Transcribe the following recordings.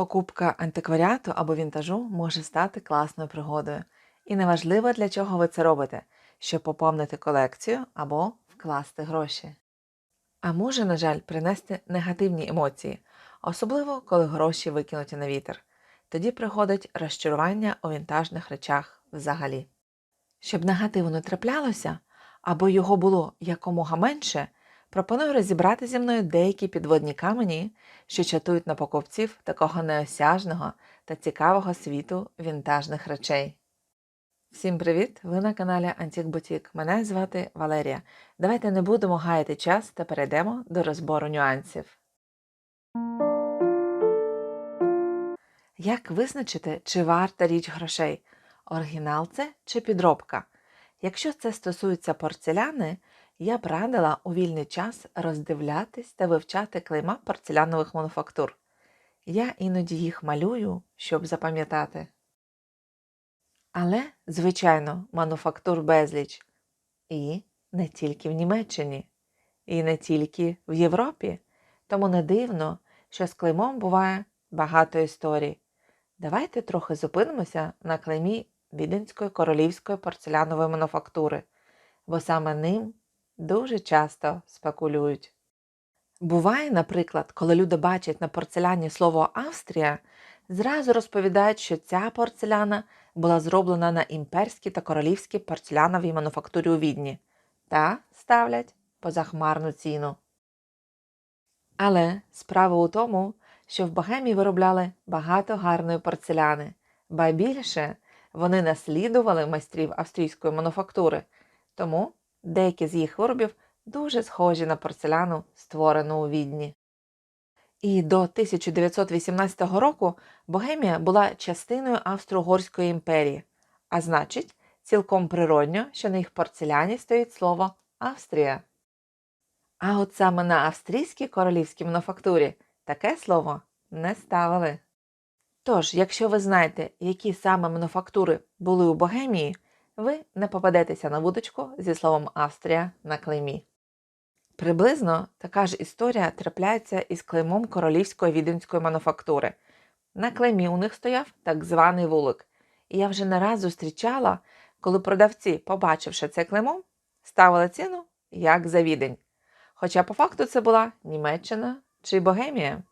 Покупка антикваріату або вінтажу може стати класною пригодою. І неважливо, для чого ви це робите, щоб поповнити колекцію або вкласти гроші. А може, на жаль, принести негативні емоції, особливо коли гроші викинуті на вітер. Тоді приходить розчарування у вінтажних речах взагалі. Щоб негативу не траплялося, або його було якомога менше, пропоную розібрати зі мною деякі підводні камені, що чатують на покупців такого неосяжного та цікавого світу вінтажних речей. Всім привіт! Ви на каналі Антік Бутік. Мене звати Валерія. Давайте не будемо гаяти час та перейдемо до розбору нюансів. Як визначити, чи варта річ грошей? Оригінал це чи підробка? Якщо це стосується порцеляни, я б у вільний час роздивлятись та вивчати клейма порцелянових мануфактур. Я іноді їх малюю, щоб запам'ятати. Але, звичайно, мануфактур безліч. І не тільки в Німеччині, і не тільки в Європі. Тому не дивно, що з клеймом буває багато історій. Давайте трохи зупинимося на клеймі Віденської королівської порцелянової мануфактури, бо саме ним дуже часто спекулюють. Буває, наприклад, коли люди бачать на порцеляні слово Австрія, зразу розповідають, що ця порцеляна була зроблена на імперській та королівській порцеляновій мануфактурі у Відні та ставлять позахмарну ціну. Але справа у тому, що в Богемії виробляли багато гарної порцеляни, ба більше вони наслідували майстрів австрійської мануфактури, тому деякі з їх виробів дуже схожі на порцеляну, створену у Відні. І до 1918 року Богемія була частиною Австро-Угорської імперії, а значить, цілком природньо, що на їх порцеляні стоїть слово Австрія. А от саме на австрійській королівській мануфактурі таке слово не ставили. Тож, якщо ви знаєте, які саме мануфактури були у Богемії, ви не попадетеся на вудочку зі словом Австрія на клеймі. Приблизно така ж історія трапляється із клеймом королівської віденської мануфактури. На клеймі у них стояв так званий вулик, і я вже не раз зустрічала, коли продавці, побачивши це клеймо, ставили ціну як за відень. Хоча по факту це була Німеччина чи Богемія.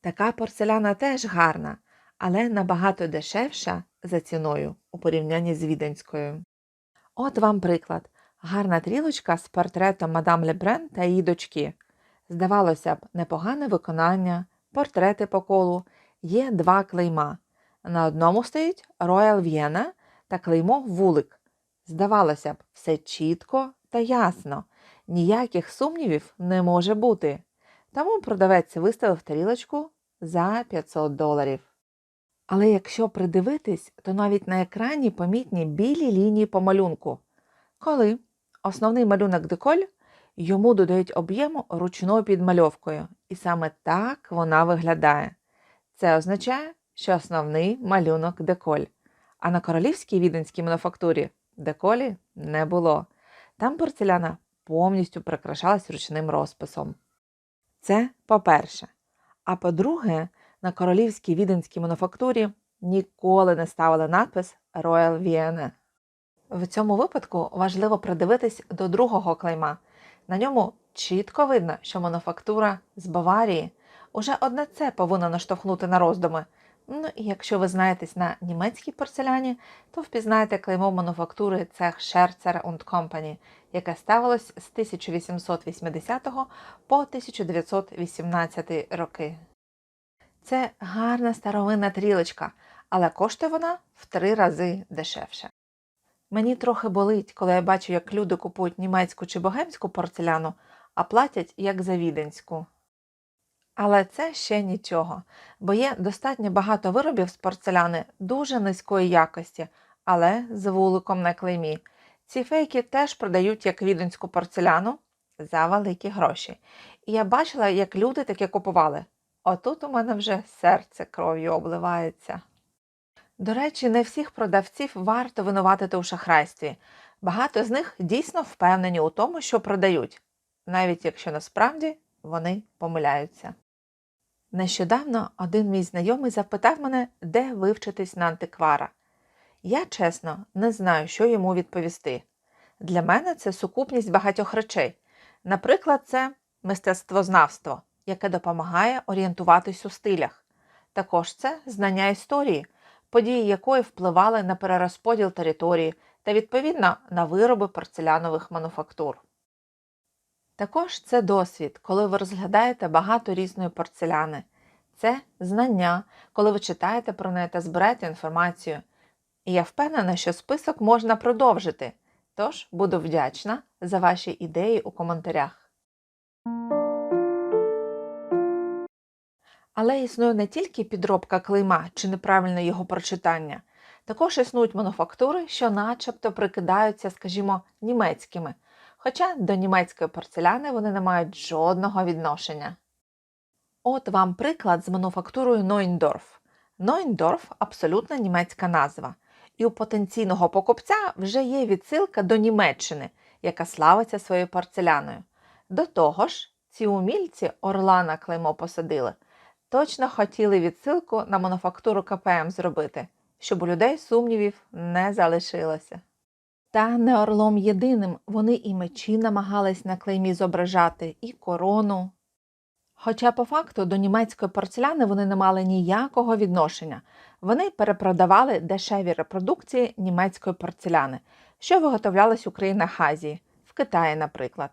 Така порцеляна теж гарна, але набагато дешевша за ціною у порівнянні з віденською. От вам приклад. Гарна трілочка з портретом мадам Лебрен та її дочки. Здавалося б, непогане виконання, портрети по колу, є два клейма. На одному стоїть Royal Vienna та клеймо вулик. Здавалося б, все чітко та ясно, ніяких сумнівів не може бути. Тому продавець виставив тарілочку за 500 доларів. Але якщо придивитись, то навіть на екрані помітні білі лінії по малюнку. Коли основний малюнок деколь йому додають об'єму ручною підмальовкою, і саме так вона виглядає. Це означає, що основний малюнок деколь. А на королівській віденській мануфактурі деколі не було. Там порцеляна повністю прикрашалась ручним розписом. Це по-перше. А по-друге, на королівській віденській мануфактурі ніколи не ставили надпис Royal Vienna. В цьому випадку важливо придивитись до другого клейма. На ньому чітко видно, що мануфактура з Баварії. Уже одне це повинно наштовхнути на роздуми. Ну і якщо ви знаєтесь на німецькій порцеляні, то впізнаєте клеймо мануфактури цех Scherzer und Company, яке ставилось з 1880 по 1918 роки. Це гарна старовинна трілочка, але коштує вона в три рази дешевше. Мені трохи болить, коли я бачу, як люди купують німецьку чи богемську порцеляну, а платять як за віденську. Але це ще нічого, бо є достатньо багато виробів з порцеляни дуже низької якості, але з вуликом на клеймі. Ці фейки теж продають як віденську порцеляну за великі гроші. І я бачила, як люди таке купували. Отут у мене вже серце кров'ю обливається. До речі, не всіх продавців варто винуватити у шахрайстві. Багато з них дійсно впевнені у тому, що продають, навіть якщо насправді вони помиляються. Нещодавно один мій знайомий запитав мене, де вивчитись на антиквара. Я чесно не знаю, що йому відповісти. Для мене це сукупність багатьох речей. Наприклад, це мистецтвознавство, яке допомагає орієнтуватись у стилях. Також це знання історії, події якої впливали на перерозподіл території та відповідно на вироби порцелянових мануфактур. Також це досвід, коли ви розглядаєте багато різної порцеляни. Це знання, коли ви читаєте про неї та збираєте інформацію. І я впевнена, що список можна продовжити. Тож буду вдячна за ваші ідеї у коментарях. Але існує не тільки підробка клейма чи неправильне його прочитання. Також існують мануфактури, що начебто прикидаються, скажімо, німецькими, хоча до німецької порцеляни вони не мають жодного відношення. От вам приклад з мануфактурою Нойндорф. Нойндорф абсолютно німецька назва, і у потенційного покупця вже є відсилка до Німеччини, яка славиться своєю порцеляною. До того ж, ці умільці орла на клеймо посадили, точно хотіли відсилку на мануфактуру КПМ зробити, щоб у людей сумнівів не залишилося. Та не орлом єдиним вони і мечі намагались на клеймі зображати, і корону. Хоча по факту до німецької порцеляни вони не мали ніякого відношення, вони перепродавали дешеві репродукції німецької порцеляни, що виготовлялись у країнах Азії, в Китаї, наприклад,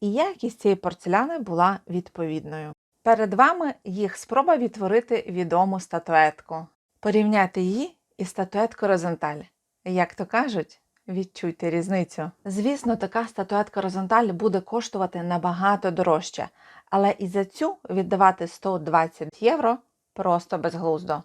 і якість цієї порцеляни була відповідною. Перед вами їх спроба відтворити відому статуетку. Порівняйте її із статуеткою Розенталь. Як то кажуть, відчуйте різницю. Звісно, така статуетка Розенталь буде коштувати набагато дорожче, але і за цю віддавати 120 євро просто безглуздо.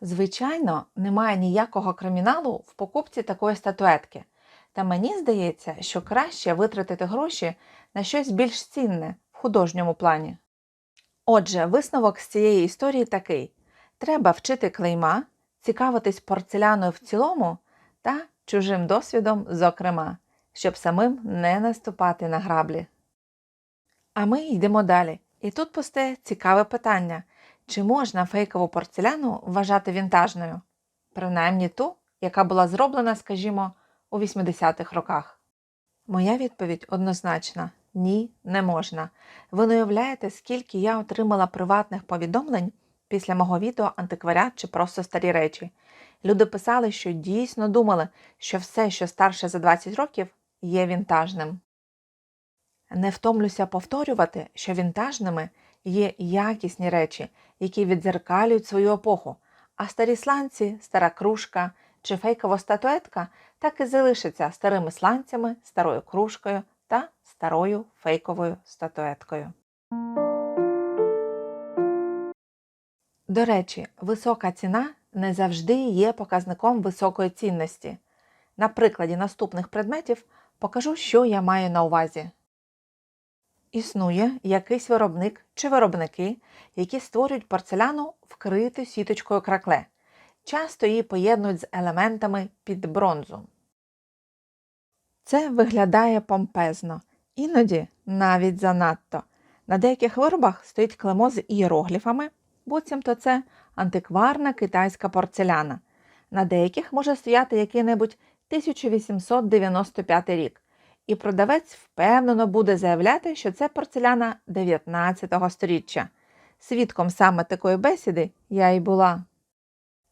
Звичайно, немає ніякого криміналу в покупці такої статуетки, та мені здається, що краще витратити гроші на щось більш цінне в художньому плані. Отже, висновок з цієї історії такий: треба вчити клейма, цікавитись порцеляною в цілому та чужим досвідом, зокрема, щоб самим не наступати на граблі. А ми йдемо далі. І тут постає цікаве питання: чи можна фейкову порцеляну вважати вінтажною? Принаймні ту, яка була зроблена, скажімо, у 80-х роках. Моя відповідь однозначна: ні, не можна. Ви не уявляєте, скільки я отримала приватних повідомлень після мого відео антикваріат чи просто старі речі. Люди писали, що дійсно думали, що все, що старше за 20 років, є вінтажним. Не втомлюся повторювати, що вінтажними є якісні речі, які відзеркалюють свою епоху, а старі сланці, стара кружка чи фейкова статуетка так і залишаться старими сланцями, старою кружкою та старою фейковою статуеткою. До речі, висока ціна не завжди є показником високої цінності. На прикладі наступних предметів покажу, що я маю на увазі. Існує якийсь виробник чи виробники, які створюють порцеляну вкриту сіточкою кракле. Часто її поєднують з елементами під бронзу. Це виглядає помпезно, іноді навіть занадто. На деяких виробах стоїть клеймо з ієрогліфами, буцімто це антикварна китайська порцеляна. На деяких може стояти який-небудь 1895 рік, і продавець впевнено буде заявляти, що це порцеляна 19 століття. Свідком саме такої бесіди я й була.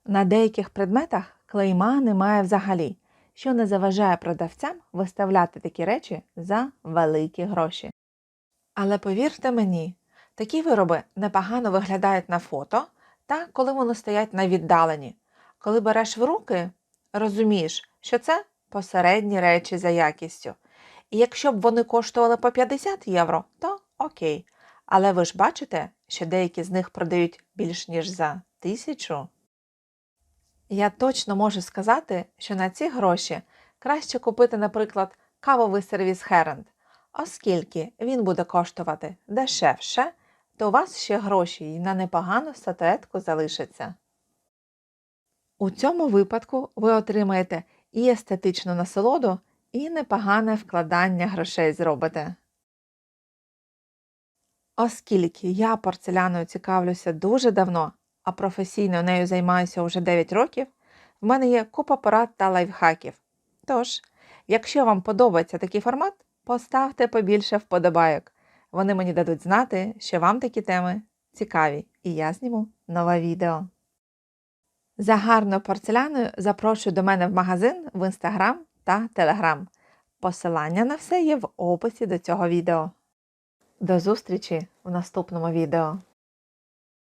На деяких предметах клейма немає взагалі, що не заважає продавцям виставляти такі речі за великі гроші. Але повірте мені, такі вироби непогано виглядають на фото та коли вони стоять на віддаленні. Коли береш в руки, розумієш, що це посередні речі за якістю. І якщо б вони коштували по 50 євро, то окей. Але ви ж бачите, що деякі з них продають більш ніж за тисячу. Я точно можу сказати, що на ці гроші краще купити, наприклад, кавовий сервіс Херенд, оскільки він буде коштувати дешевше, то у вас ще гроші й на непогану статуетку залишаться. У цьому випадку ви отримаєте і естетичну насолоду, і непогане вкладання грошей зробите. Оскільки я порцеляною цікавлюся дуже давно, а професійно нею займаюся вже 9 років, в мене є купа порад та лайфхаків. Тож, якщо вам подобається такий формат, поставте побільше вподобайок. Вони мені дадуть знати, що вам такі теми цікаві, і я зніму нове відео. За гарною порцеляною запрошую до мене в магазин в інстаграм та телеграм. Посилання на все є в описі до цього відео. До зустрічі в наступному відео.